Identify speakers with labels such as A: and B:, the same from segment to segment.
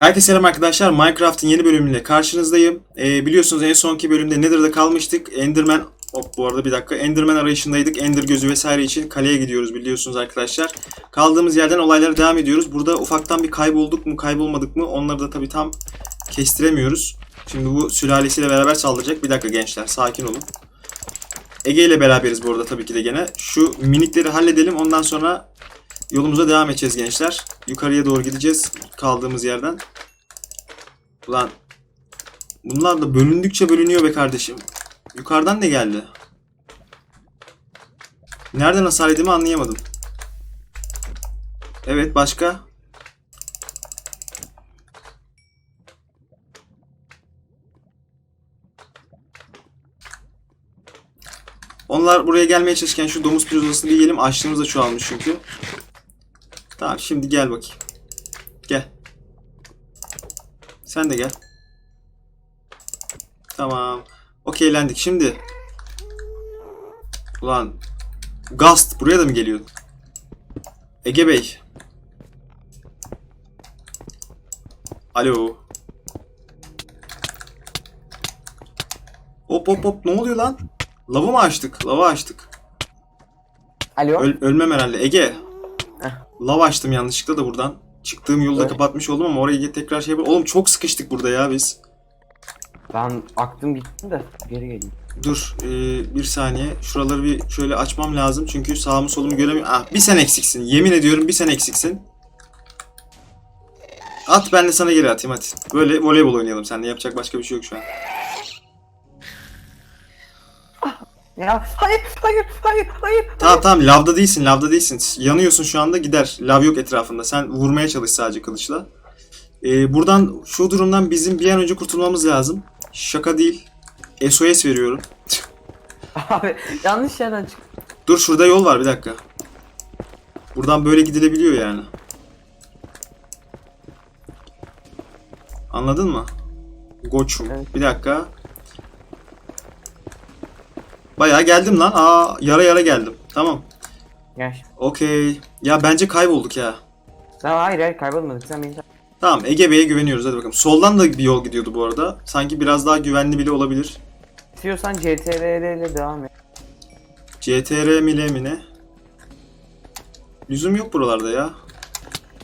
A: Herkese selam arkadaşlar. Minecraft'ın yeni bölümüyle karşınızdayım. Ee, biliyorsunuz en sonki bölümde Nether'da kalmıştık. Enderman, hop bu arada bir dakika. Enderman arayışındaydık. Ender gözü vesaire için kaleye gidiyoruz biliyorsunuz arkadaşlar. Kaldığımız yerden olaylara devam ediyoruz. Burada ufaktan bir kaybolduk mu kaybolmadık mı onları da tabii tam kestiremiyoruz. Şimdi bu sülalesiyle beraber saldıracak. Bir dakika gençler sakin olun. Ege ile beraberiz bu arada tabii ki de gene. Şu minikleri halledelim ondan sonra Yolumuza devam edeceğiz gençler. Yukarıya doğru gideceğiz kaldığımız yerden. Ulan bunlar da bölündükçe bölünüyor be kardeşim. Yukarıdan ne geldi? Nereden hasar yediğimi anlayamadım. Evet başka? Onlar buraya gelmeye çalışırken şu domuz pirozasını bir yiyelim. Açlığımız da çoğalmış çünkü. Tamam şimdi gel bakayım. Gel. Sen de gel. Tamam. Okeylendik. Şimdi. Ulan. Gast buraya da mı geliyor? Ege Bey. Alo. Hop hop hop ne oluyor lan? Lavı mı açtık? Lava açtık.
B: Alo.
A: Öl- ölmem herhalde. Ege. Lav açtım yanlışlıkla da buradan. Çıktığım yolu da
B: Evet.
A: kapatmış oldum ama oraya tekrar şey yapalım. Oğlum çok sıkıştık burada ya biz.
B: Ben aktım gittim de geri geleyim.
A: Dur ee, bir saniye. Şuraları bir şöyle açmam lazım. Çünkü sağımı solumu göremiyorum. Ah, bir sen eksiksin. Yemin ediyorum bir sen eksiksin. At ben de sana geri atayım hadi. Böyle voleybol oynayalım seninle. Yapacak başka bir şey yok şu an.
B: Ya hayır hayır hayır hayır.
A: Tamam tamam lavda değilsin lavda değilsin. Yanıyorsun şu anda gider. Lav yok etrafında. Sen vurmaya çalış sadece kılıçla. Ee, buradan şu durumdan bizim bir an önce kurtulmamız lazım. Şaka değil. SOS veriyorum.
B: Abi yanlış yerden çık.
A: Dur şurada yol var bir dakika. Buradan böyle gidilebiliyor yani. Anladın mı? Goçum.
B: Evet.
A: Bir dakika. Bayağı geldim lan. Aa yara yara geldim. Tamam.
B: Gel.
A: Okey. Ya bence kaybolduk ya.
B: Sen hayır hayır kaybolmadık sen beni
A: Tamam Ege Bey'e güveniyoruz hadi bakalım. Soldan da bir yol gidiyordu bu arada. Sanki biraz daha güvenli bile olabilir.
B: İstiyorsan CTRL ile devam et.
A: CTR mi L mi ne? Lüzum yok buralarda ya.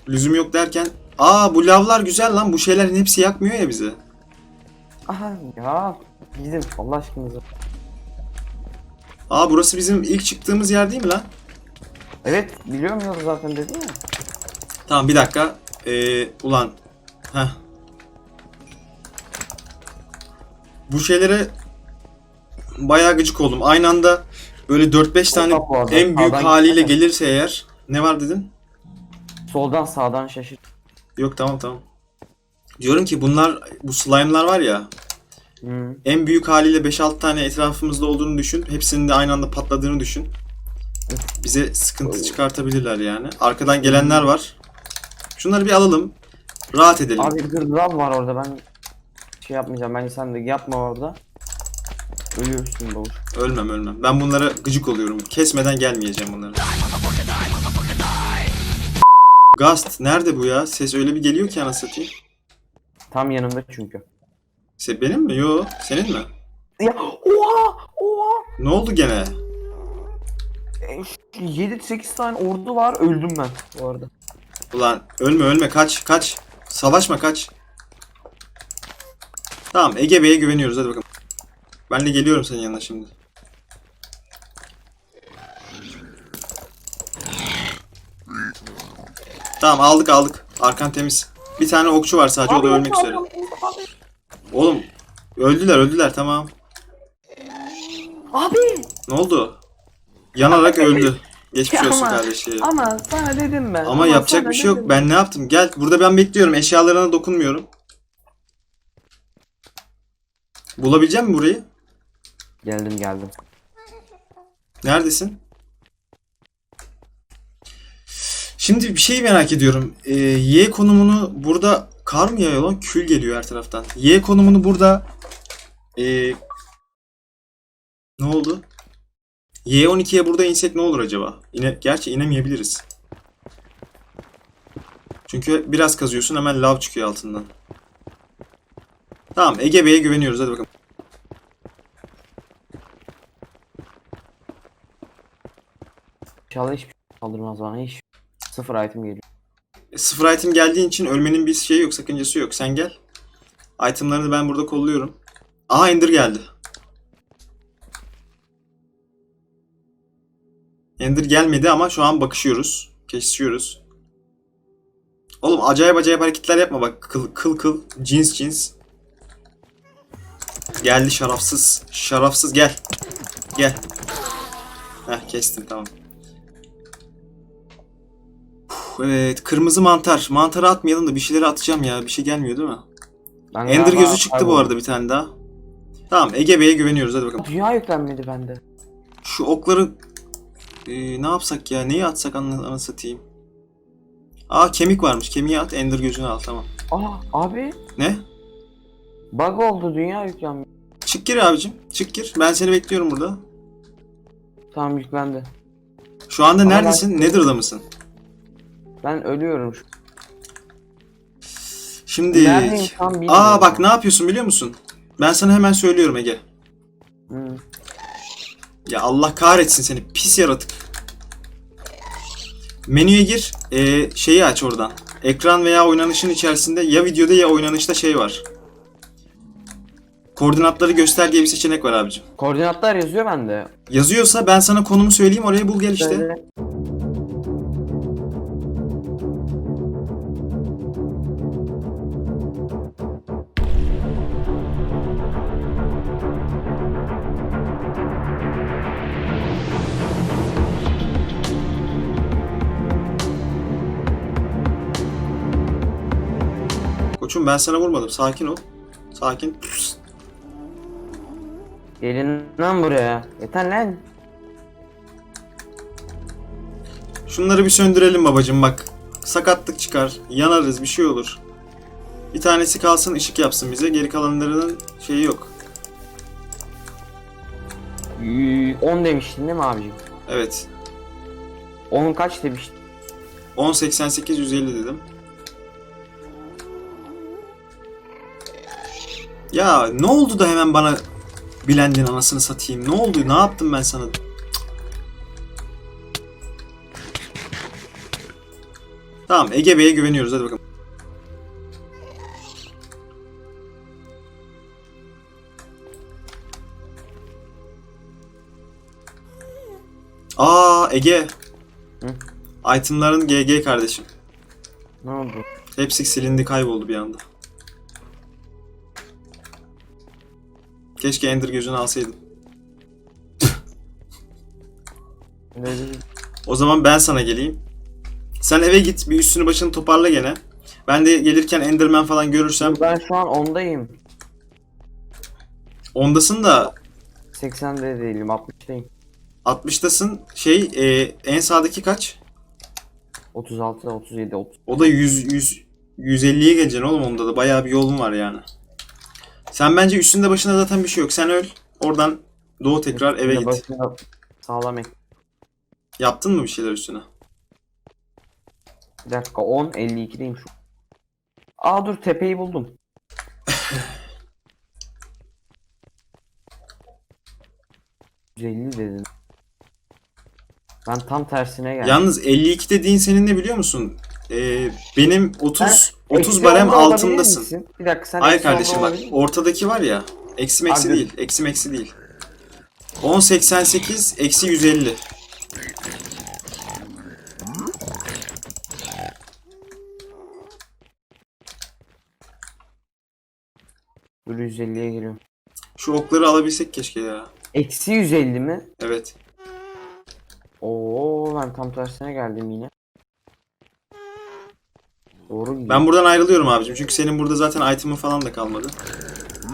A: Lüzum yok derken... Aa bu lavlar güzel lan. Bu şeylerin hepsi yakmıyor ya bizi.
B: Aha ya gidin Allah aşkınıza.
A: Aa burası bizim ilk çıktığımız yer değil mi lan?
B: Evet biliyorum yolu zaten dedin ya.
A: Tamam bir dakika. Ee, ulan. Heh. Bu şeylere bayağı gıcık oldum. Aynı anda böyle 4-5 tane en büyük
B: Sağdan
A: haliyle
B: gitsene.
A: gelirse eğer. Ne var dedin?
B: Soldan sağdan şaşır.
A: Yok tamam tamam. Diyorum ki bunlar bu slime'lar var ya En büyük haliyle 5-6 tane etrafımızda olduğunu düşün. Hepsinin de aynı anda patladığını düşün. Bize sıkıntı çıkartabilirler yani. Arkadan gelenler var. Şunları bir alalım. Rahat edelim.
B: Abi bir gırgıram var orada ben şey yapmayacağım bence sen de yapma orada. Ölüyorsun boğuş.
A: Ölmem ölmem. Ben bunlara gıcık oluyorum. Kesmeden gelmeyeceğim bunlara. Gast nerede bu ya? Ses öyle bir geliyor ki anasını satayım.
B: Tam yanımda çünkü.
A: Se benim mi? Yo, senin mi?
B: Ya oha oha.
A: Ne oldu gene?
B: 7-8 tane ordu var öldüm ben bu arada.
A: Ulan ölme ölme kaç kaç. Savaşma kaç. Tamam Ege Bey'e güveniyoruz hadi bakalım. Ben de geliyorum senin yanına şimdi. Tamam aldık aldık. Arkan temiz. Bir tane okçu var sadece o da ölmek üzere. Oğlum öldüler öldüler tamam.
B: Abi
A: Ne oldu? Yanarak öldü. Geçmiş
B: Ya
A: olsun
B: ama-
A: kardeşim.
B: ama sana dedim ben.
A: Ama yapacak
B: sana
A: bir şey yok.
B: dedim.
A: Ben ne yaptım? Gel burada ben bekliyorum. Eşyalarına dokunmuyorum. Bulabileceğim mi burayı?
B: Geldim geldim.
A: Neredesin? Şimdi bir şey merak ediyorum. Ee, y konumunu burada kar mı yağıyor lan? Kül geliyor her taraftan. Y konumunu burada ee, ne oldu? Y12'ye burada insek ne olur acaba? İne, gerçi inemeyebiliriz. Çünkü biraz kazıyorsun hemen lav çıkıyor altından. Tamam Ege Bey'e güveniyoruz hadi bakalım.
B: İnşallah hiçbir şey kaldırmaz bana. Hiç sıfır item geliyor.
A: Sıfır item geldiğin için ölmenin bir şeyi yok sakıncası yok. Sen gel. Itemlarını ben burada kolluyorum. Aha Ender geldi. Ender gelmedi ama şu an bakışıyoruz. Kesişiyoruz. Oğlum acayip acayip hareketler yapma bak. Kıl kıl, kıl. cins cins. Geldi şarafsız. Şarafsız gel. Gel. Heh kestim tamam. Evet kırmızı mantar. Mantarı atmayalım da bir şeyleri atacağım ya. Bir şey gelmiyor değil mi?
B: Ben
A: Ender
B: galiba
A: gözü çıktı bu
B: kayboldum.
A: arada bir tane daha. Tamam Ege Bey'e güveniyoruz hadi bakalım.
B: Dünya yüklenmedi bende.
A: Şu okları Ee, ne yapsak ya? Neyi atsak anı satayım. Aa kemik varmış. Kemiği at. Ender gözünü al tamam.
B: Aa abi
A: Ne?
B: bug oldu dünya yüklenmedi.
A: Çık gir abicim. Çık gir. Ben seni bekliyorum burada.
B: Tamam yüklendi.
A: Şu anda
B: Ama
A: neredesin?
B: ben-
A: Nether'da mısın?
B: Ben ölüyorum şu.
A: Şimdi...
B: Neredeyim tam bilmiyorum.
A: Aa bak ne yapıyorsun biliyor musun? Ben sana hemen söylüyorum Ege.
B: Hı.
A: Ya Allah kahretsin seni pis yaratık. Menüye gir, ee, şeyi aç oradan. Ekran veya oynanışın içerisinde ya videoda ya oynanışta şey var. Koordinatları göster diye bir seçenek var abicim.
B: Koordinatlar yazıyor bende.
A: Yazıyorsa ben sana konumu söyleyeyim oraya bul gel işte.
B: Şöyle.
A: Koçum ben sana vurmadım sakin ol. Sakin.
B: Gelin lan buraya. Yeter lan.
A: Şunları bir söndürelim babacım bak. Sakatlık çıkar, yanarız bir şey olur. Bir tanesi kalsın ışık yapsın bize geri kalanlarının şeyi yok.
B: Yü- 10 demiştin değil mi abicim?
A: Evet.
B: 10 kaç demiştin?
A: 1088 150 dedim. Ya ne oldu da hemen bana bilendin anasını satayım. Ne oldu? Ne yaptım ben sana? Tamam Ege Bey'e güveniyoruz hadi bakalım. Aa Ege.
B: Hı?
A: Itemların GG kardeşim.
B: Ne oldu?
A: Hepsi silindi kayboldu bir anda. Keşke Ender gözünü alsaydım. O zaman ben sana geleyim. Sen eve git bir üstünü başını toparla gene. Ben de gelirken Enderman falan görürsem
B: Ben şu an 10'dayım.
A: ondasın da
B: 80'de değilim 60'dayım.
A: 60'tasın. Şey e, en sağdaki kaç?
B: 36, 37, 30.
A: O da 100 100 150'ye geleceksin oğlum onda da bayağı bir yolun var yani. Sen bence üstünde başında zaten bir şey yok. Sen öl. Oradan doğu tekrar eve git.
B: Başında Sağlam ek.
A: Yaptın mı bir şeyler üstüne?
B: Bir dakika 10, 52'deyim şu. Aa dur tepeyi buldum. %50 dedin. Ben tam tersine geldim.
A: Yalnız 52 dediğin senin ne biliyor musun? Ee, benim 30 30
B: Eksi
A: barem altındasın.
B: Bir dakika sen
A: Hayır
B: eksi
A: kardeşim bak
B: olabilir
A: ortadaki var ya eksi eksi
B: Abi.
A: değil. Eksi eksi değil. 1088 eksi 150.
B: Böyle 150'ye giriyorum.
A: Şu okları alabilsek keşke ya.
B: Eksi 150 mi?
A: Evet.
B: Oo ben tam tersine geldim yine. Doğru.
A: Ben buradan ayrılıyorum abicim. Çünkü senin burada zaten item'ın falan da kalmadı.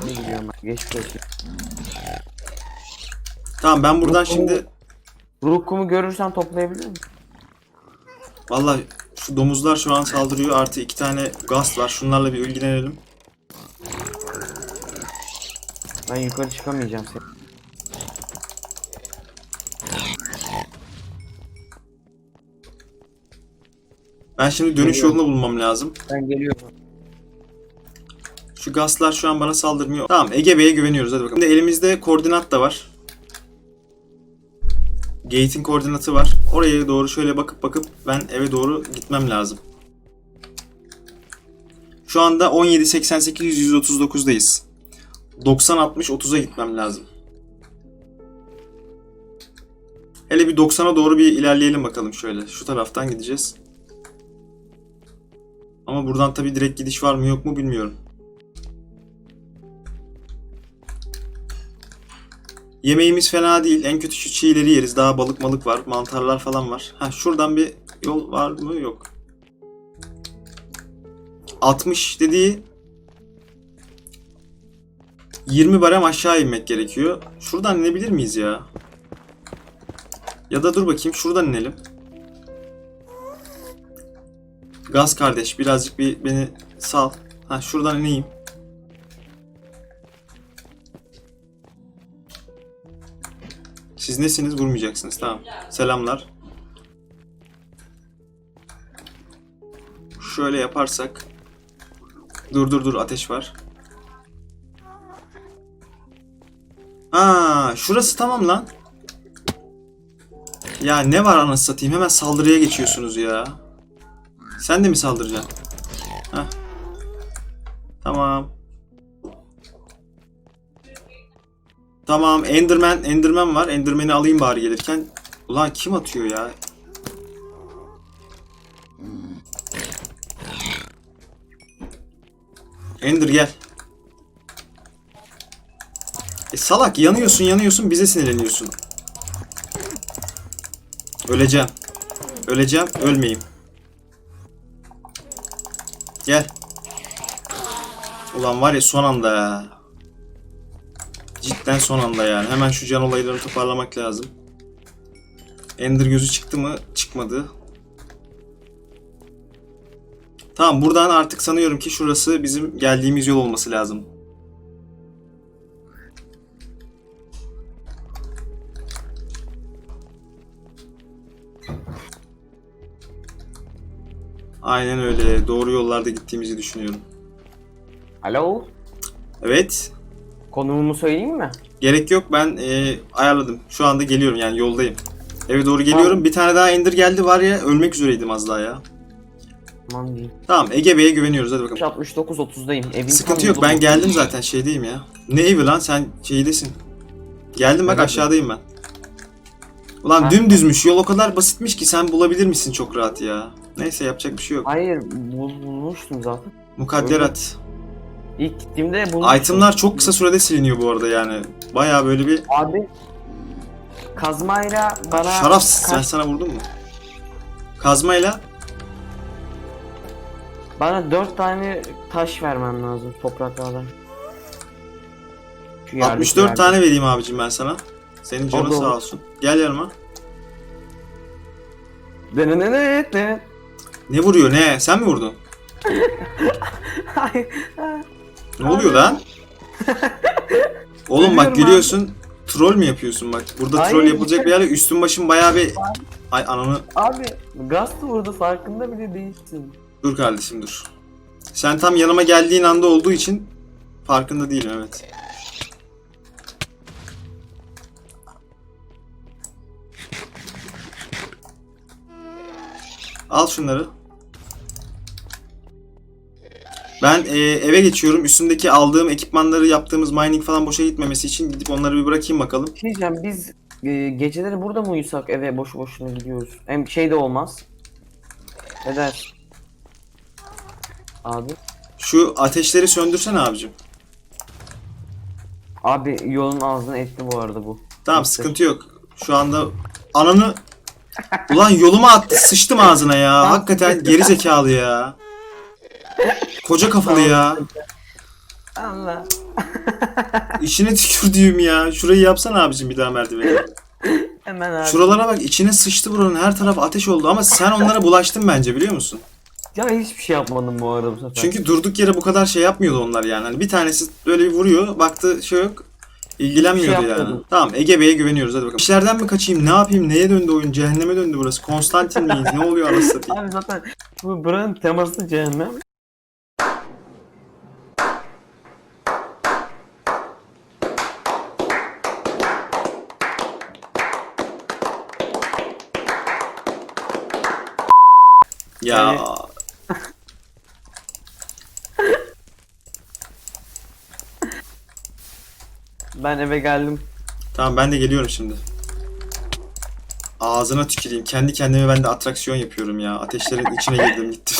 B: Ne gidiyorum ben? Geçmiş olsun.
A: Tamam ben buradan
B: Yok,
A: şimdi
B: Rukumu görürsen toplayabilir miyim?
A: Vallahi şu domuzlar şu an saldırıyor. Artı iki tane gast var. Şunlarla bir ilgilenelim.
B: Ben yukarı çıkamayacağım sen.
A: Ben şimdi dönüş
B: Geliyorum.
A: yolunu bulmam lazım.
B: Ben geliyorum.
A: Şu gaslar şu an bana saldırmıyor. Tamam Ege Bey'e güveniyoruz hadi bakalım. Şimdi elimizde koordinat da var. Gate'in koordinatı var. Oraya doğru şöyle bakıp bakıp ben eve doğru gitmem lazım. Şu anda 17 88 139'dayız. 90 60 30'a gitmem lazım. Hele bir 90'a doğru bir ilerleyelim bakalım şöyle. Şu taraftan gideceğiz. Ama buradan tabii direkt gidiş var mı yok mu bilmiyorum. Yemeğimiz fena değil. En kötü şu çiğleri yeriz. Daha balık malık var. Mantarlar falan var. Ha şuradan bir yol var mı? Yok. 60 dediği 20 barem aşağı inmek gerekiyor. Şuradan inebilir miyiz ya? Ya da dur bakayım şuradan inelim. Gaz kardeş birazcık bir beni sal. Ha şuradan ineyim. Siz nesiniz vurmayacaksınız tamam. Selamlar. Şöyle yaparsak. Dur dur dur ateş var. Ha, şurası tamam lan. Ya ne var anasını satayım hemen saldırıya geçiyorsunuz ya. Sen de mi saldıracaksın? Heh. Tamam. Tamam Enderman, Enderman var. Enderman'i alayım bari gelirken. Ulan kim atıyor ya? Ender gel. E salak yanıyorsun yanıyorsun bize sinirleniyorsun. Öleceğim. Öleceğim ölmeyeyim. Gel. Ulan var ya son anda ya. Cidden son anda yani. Hemen şu can olaylarını toparlamak lazım. Ender gözü çıktı mı? Çıkmadı. Tamam buradan artık sanıyorum ki şurası bizim geldiğimiz yol olması lazım. Aynen öyle. Doğru yollarda gittiğimizi düşünüyorum.
B: Alo.
A: Evet.
B: Konumu söyleyeyim mi?
A: Gerek yok ben e, ayarladım. Şu anda geliyorum yani yoldayım. Eve doğru geliyorum.
B: Tamam.
A: Bir tane daha Ender geldi var ya ölmek üzereydim az daha ya.
B: Aman diyeyim.
A: Tamam Ege Bey'e güveniyoruz hadi bakalım.
B: 69 30'dayım. Evin
A: Sıkıntı yok ben geldim zaten şeydeyim ya. Ne evi lan sen şeydesin. Geldim bak aşağıdayım ben. Ulan dümdüzmüş yol o kadar basitmiş ki sen bulabilir misin çok rahat ya. Neyse yapacak bir şey yok.
B: Hayır bul, bulmuştum zaten.
A: Mukadderat.
B: İlk gittiğimde bulmuştum.
A: Itemlar çok kısa sürede siliniyor bu arada yani. Baya böyle bir
B: Abi kazmayla bana
A: şarafsız. Ben sana vurdum mu? Kazmayla
B: bana 4 tane taş vermen lazım topraklardan. Şu yerdeki
A: 64
B: yerde.
A: tane vereyim abicim ben sana. Senin canın sağ olsun. Gel yanıma.
B: Denenenet, denet.
A: Ne vuruyor ne? Sen mi vurdun?
B: Ay,
A: Ne oluyor lan? Oğlum bak gülüyorsun. Troll mü yapıyorsun bak? Burada
B: Hayır,
A: troll yapılacak
B: bir
A: bir yer yok. Üstün başın bayağı bir... Ay ananı...
B: Abi gaz vurdu farkında bile değilsin.
A: Dur kardeşim dur. Sen tam yanıma geldiğin anda olduğu için farkında değilim evet. Al şunları. Ben e, eve geçiyorum. Üstümdeki aldığım ekipmanları yaptığımız mining falan boşa gitmemesi için gidip onları bir bırakayım bakalım.
B: Şey diyeceğim biz e, geceleri burada mı uyusak eve boşu boşuna gidiyoruz. Hem şey de olmaz. Ne dersin? Abi.
A: Şu ateşleri söndürsene abicim.
B: Abi yolun ağzına etti bu arada bu.
A: Tamam
B: Neyse.
A: sıkıntı yok. Şu anda ananı Ulan yoluma attı sıçtım ağzına ya. Hakikaten geri zekalı ya. Koca kafalı ya.
B: Allah.
A: İçine tükürdüğüm ya. Şurayı yapsana abicim bir daha merdiveni.
B: Hemen abi.
A: Şuralara bak içine sıçtı buranın her taraf ateş oldu ama sen onlara bulaştın bence biliyor musun?
B: Ya hiçbir şey yapmadım bu arada bu sefer.
A: Çünkü durduk yere bu kadar şey yapmıyordu onlar yani. Hani bir tanesi böyle bir vuruyor baktı şey yok. İlgilenmiyordu
B: şey
A: yani. Tamam Ege Bey'e güveniyoruz hadi bakalım. İşlerden mi kaçayım ne yapayım neye döndü oyun cehenneme döndü burası. Konstantin miyiz ne oluyor anasını satayım.
B: Abi zaten bu buranın teması cehennem.
A: Ya
B: Ben eve geldim.
A: tamam ben de geliyorum şimdi. Ağzına tüküreyim. Kendi kendime ben de atraksiyon yapıyorum ya. Ateşlerin içine girdim gittim.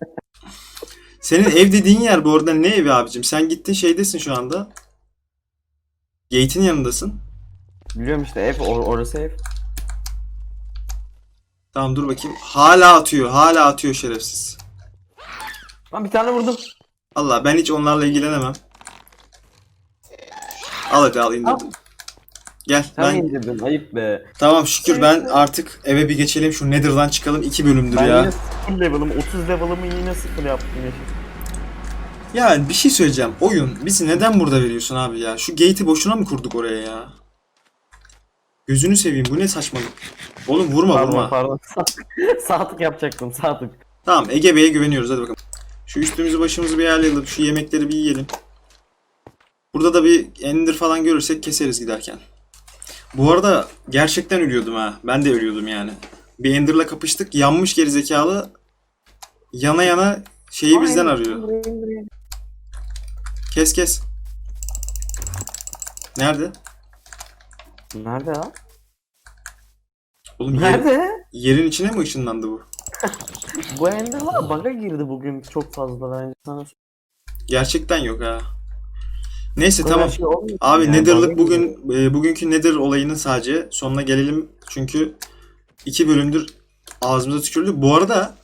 A: Senin ev dediğin yer bu arada ne evi abicim? Sen gittin şeydesin şu anda. Gate'in yanındasın.
B: Biliyorum işte ev or- orası ev.
A: Tamam dur bakayım. Hala atıyor. Hala atıyor şerefsiz.
B: Lan bir tane vurdum.
A: Allah ben hiç onlarla ilgilenemem. Al hadi al indirdim. Gel
B: Sen
A: ben
B: indirdin ayıp be.
A: tamam şükür ben artık eve bir geçelim şu Nether'dan çıkalım 2 bölümdür
B: Ben
A: ya.
B: yine 0 level'ım 30 level'ımı yine 0 yaptım ya.
A: Ya bir şey söyleyeceğim. Oyun bizi neden burada veriyorsun abi ya? Şu gate'i boşuna mı kurduk oraya ya? Gözünü seveyim bu ne saçmalık. Oğlum vurma
B: Pardon
A: vurma.
B: pardon. Sağ tık yapacaktım sağ tık.
A: Tamam Ege Bey'e güveniyoruz hadi bakalım. Şu üstümüzü başımızı bir ayarlayalım. Şu yemekleri bir yiyelim. Burada da bir ender falan görürsek keseriz giderken. Bu arada gerçekten ölüyordum ha. Ben de ölüyordum yani. Bir ender'la kapıştık. Yanmış gerizekalı. Yana yana şeyi bizden arıyor. Kes kes. Nerede?
B: Nerede ya?
A: Oğlum yer-
B: Nerede?
A: yerin içine mi ışınlandı bu?
B: Bu ender var bug'a girdi bugün çok fazla bence sana.
A: Gerçekten yok ha. Neyse
B: kadar
A: tamam.
B: şey olmuyor.
A: Abi
B: Yani
A: Nether'lık bugün e, bugünkü Nether olayının sadece sonuna gelelim. Çünkü iki bölümdür ağzımıza tükürüldü. Bu arada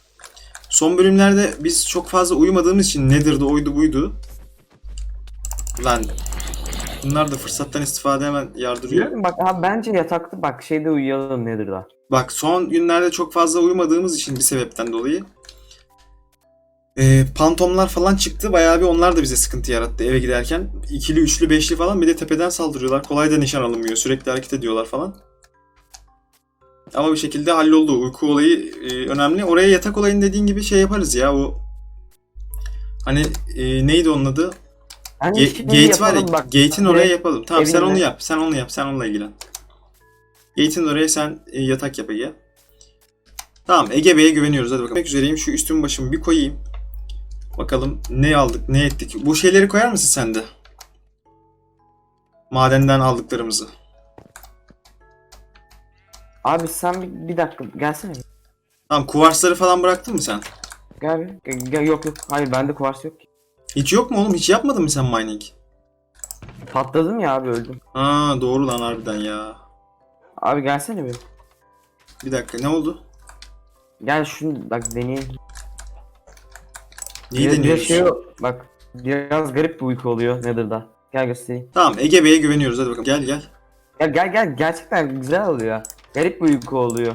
A: son bölümlerde biz çok fazla uyumadığımız için Nether'da oydu buydu. Lan bunlar da fırsattan istifade hemen yardırıyor.
B: Bak abi bence yatakta bak şeyde uyuyalım Nether'da.
A: Bak son günlerde çok fazla uyumadığımız için bir sebepten dolayı e, pantomlar falan çıktı. Bayağı bir onlar da bize sıkıntı yarattı eve giderken. İkili, üçlü, beşli falan bir de tepeden saldırıyorlar. Kolay da nişan alınmıyor. Sürekli hareket ediyorlar falan. Ama bir şekilde halloldu. Uyku olayı e, önemli. Oraya yatak olayını dediğin gibi şey yaparız ya o hani e, neydi onun adı?
B: Hani
A: Ge- gate var ya.
B: bak.
A: Gate'in oraya yapalım. Tamam sen
B: evinde.
A: onu yap. Sen onu yap. Sen onunla ilgilen. Gate'in oraya sen e, yatak yap Ege. Tamam Ege Bey'e güveniyoruz. Hadi bakalım. Üzereyim. Şu üstümü başımı bir koyayım. Bakalım ne aldık, ne ettik. Bu şeyleri koyar mısın sen de? Madenden aldıklarımızı.
B: Abi sen bir, bir dakika gelsene.
A: Tamam kuvarsları falan bıraktın mı sen?
B: Gel. Gel, yok yok. Hayır bende kuvars yok ki.
A: Hiç yok mu oğlum? Hiç yapmadın mı sen mining?
B: Patladım ya abi öldüm.
A: Aa doğru lan harbiden ya.
B: Abi gelsene bir.
A: Bir dakika ne oldu?
B: Gel şunu bak deneyeyim.
A: Neyi
B: Bir- bir
A: deniyoruz?
B: şey yok. Bak biraz garip bir uyku oluyor Nether'da. Gel göstereyim.
A: Tamam Ege Bey'e güveniyoruz. Hadi bakalım. Gel gel.
B: Gel gel gel gerçekten güzel oluyor. Garip bir uyku oluyor.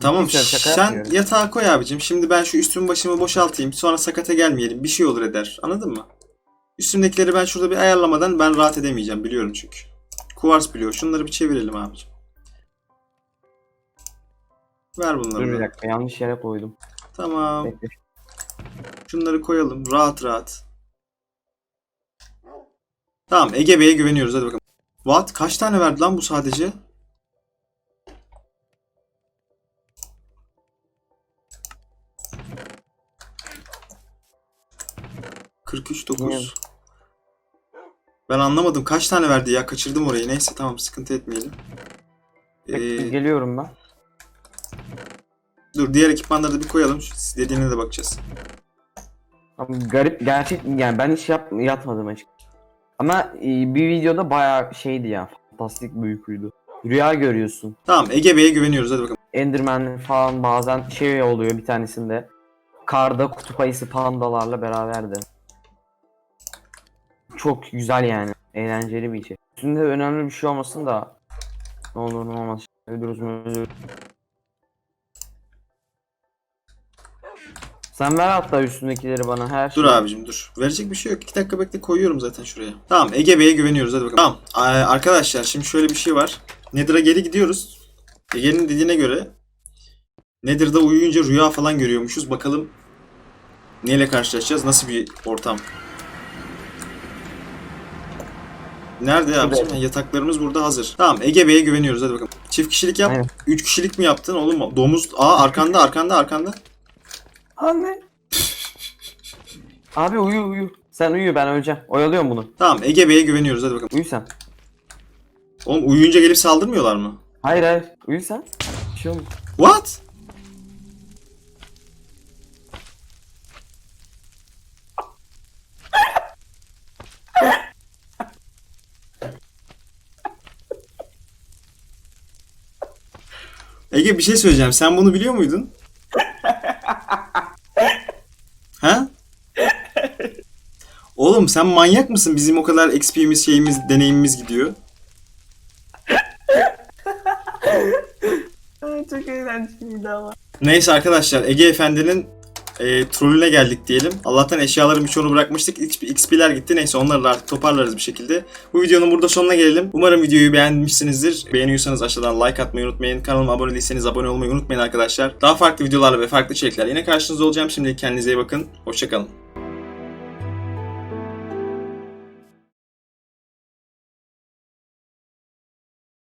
A: Tamam sen
B: yapmıyorum.
A: yatağa koy abicim. Şimdi ben şu üstümü başımı boşaltayım. Sonra sakata gelmeyelim. Bir şey olur eder. Anladın mı? Üstümdekileri ben şurada bir ayarlamadan ben rahat edemeyeceğim. Biliyorum çünkü. Kuvars biliyor. Şunları bir çevirelim abicim. Ver
B: Dur bir
A: bunları. da.
B: dakika yanlış yere koydum.
A: Tamam.
B: Bekle.
A: Şunları koyalım. Rahat rahat. Tamam Ege Bey'e güveniyoruz. Hadi bakalım. What? Kaç tane verdi lan bu sadece? ...43 9.
B: Bilmiyorum.
A: Ben anlamadım. Kaç tane verdi ya? Kaçırdım orayı. Neyse tamam sıkıntı etmeyelim. Ee,
B: Geliyorum ben.
A: dur diğer ekipmanları da bir koyalım. Dediğine de bakacağız.
B: Abi garip gerçek yani ben hiç yap, yatmadım açık. Ama e, bir videoda bayağı şeydi ya. Fantastik bir uykuydu. Rüya görüyorsun.
A: Tamam Ege Bey'e güveniyoruz. Hadi bakalım.
B: Enderman falan bazen şey oluyor bir tanesinde. Karda kutup ayısı pandalarla beraberdi. Çok güzel yani. Eğlenceli bir şey. Üstünde önemli bir şey olmasın da ne olur ne olmaz. Ölürüz mü ölürüz. Sen ver hatta üstündekileri bana her
A: Dur
B: şey.
A: abicim dur. Verecek bir şey yok. 2 dakika bekle koyuyorum zaten şuraya. Tamam Ege Bey'e güveniyoruz hadi bakalım. Tamam arkadaşlar şimdi şöyle bir şey var. Nether'a geri gidiyoruz. Ege'nin dediğine göre Nether'da uyuyunca rüya falan görüyormuşuz. Bakalım neyle karşılaşacağız? Nasıl bir ortam? Nerede abicim? Ha, Yataklarımız burada hazır. Tamam Ege Bey'e güveniyoruz hadi bakalım. Çift kişilik yap.
B: Aynen.
A: 3 kişilik mi yaptın oğlum? Domuz. Aa arkanda arkanda arkanda.
B: Anne. Abi uyu uyu. Sen uyu ben öleceğim. Oyalıyorum bunu.
A: Tamam Ege Bey'e güveniyoruz hadi bakalım.
B: Uyu sen.
A: Oğlum uyuyunca gelip saldırmıyorlar mı?
B: Hayır hayır. Uyu sen. Bir şey olmaz.
A: What? Ege bir şey söyleyeceğim. Sen bunu biliyor muydun? ha? Oğlum sen manyak mısın? Bizim o kadar XP'miz, şeyimiz, deneyimimiz gidiyor.
B: Çok eğlenceliydi ama.
A: Neyse arkadaşlar Ege Efendi'nin e, trollüne geldik diyelim. Allah'tan eşyaların birçoğunu bırakmıştık. XP, XP'ler gitti. Neyse onları da artık toparlarız bir şekilde. Bu videonun burada sonuna gelelim. Umarım videoyu beğenmişsinizdir. Beğeniyorsanız aşağıdan like atmayı unutmayın. Kanalıma abone değilseniz abone olmayı unutmayın arkadaşlar. Daha farklı videolarla ve farklı içerikler yine karşınızda olacağım. Şimdi kendinize iyi bakın. Hoşçakalın.